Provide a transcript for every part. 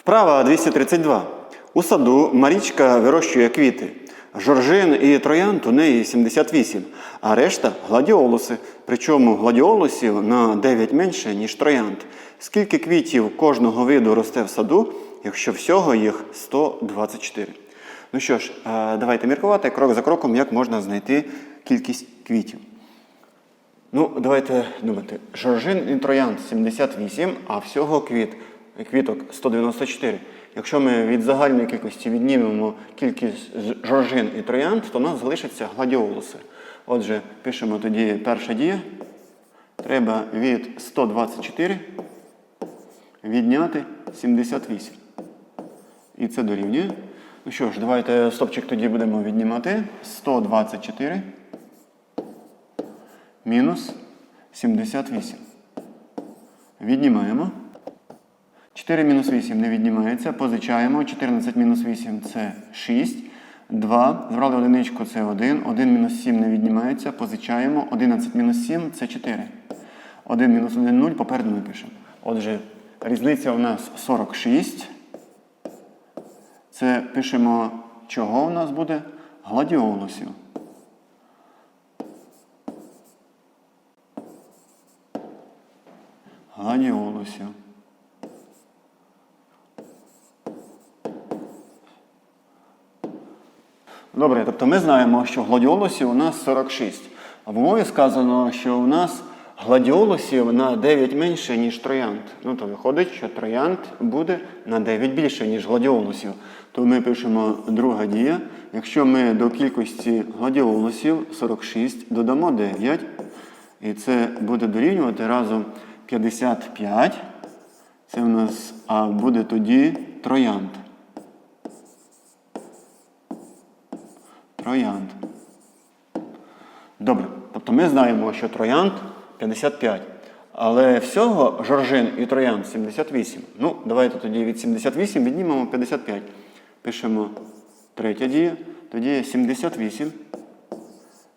Вправа 232. У саду Марічка вирощує квіти. Жоржин і троянд у неї 78, а решта гладіолуси. Причому гладіолусів на 9 менше, ніж троянд. Скільки квітів кожного виду росте в саду, якщо всього їх 124? Ну що ж, е, давайте міркувати крок за кроком, як можна знайти кількість квітів. Ну, давайте думати. Жоржин і троянд 78, а всього квіт, квіток 194. Якщо ми від загальної кількості віднімемо кількість жоржин і троянд, то у нас залишаться гладіолуси. Отже, пишемо тоді перша дія. Треба від 124 відняти 78. І це дорівнює. Ну що ж, давайте стопчик тоді будемо віднімати. 124 мінус 78. Віднімаємо. 4 мінус 8 не віднімається. Позичаємо. 14 мінус 8 це 6. 2. Збрали одиничку це 1. 1 мінус 7 не віднімається. Позичаємо. 11 мінус 7 це 4. 1 мінус 1 0. Попереду ми пишемо. Отже, різниця у нас 46. Це пишемо, чого у нас буде? Гладіолусів. Гладіолусів. Добре, тобто ми знаємо, що гладіолусів у нас 46. А в умові сказано, що у нас гладіолусів на 9 менше, ніж троянд. Ну, то виходить, що троянд буде на 9 більше, ніж гладіолусів. То ми пишемо друга дія. Якщо ми до кількості гладіолусів 46 додамо 9, і це буде дорівнювати разом 55. Це у нас а буде тоді троянд. Троянд. Добре. Тобто ми знаємо, що троянд 55. Але всього жоржин і троянд 78. Ну, давайте тоді від 78 віднімемо 55. Пишемо третя дія. Тоді 78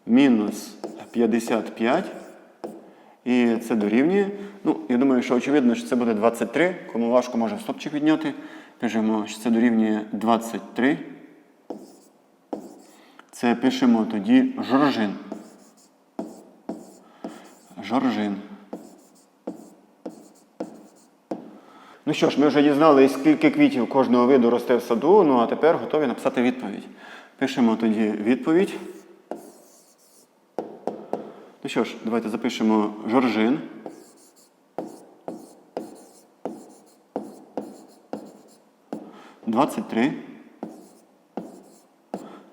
мінус 55. І це дорівнює. Ну, я думаю, що очевидно, що це буде 23. Кому важко може стопчик відняти. Пишемо, що це дорівнює 23. Це пишемо тоді жоржин. Жоржин. Ну що ж, ми вже дізналися, скільки квітів кожного виду росте в саду. Ну а тепер готові написати відповідь. Пишемо тоді відповідь. Ну що ж, давайте запишемо жоржин. Двадцять три.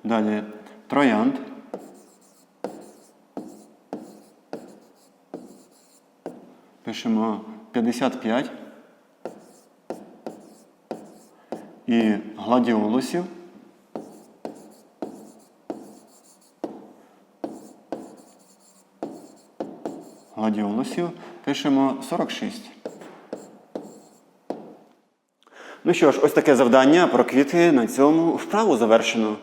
Далі троянд. Пишемо 55. І гладіолусів. Гладіолусів пишемо 46. Ну що ж, ось таке завдання про квіти на цьому вправу завершено.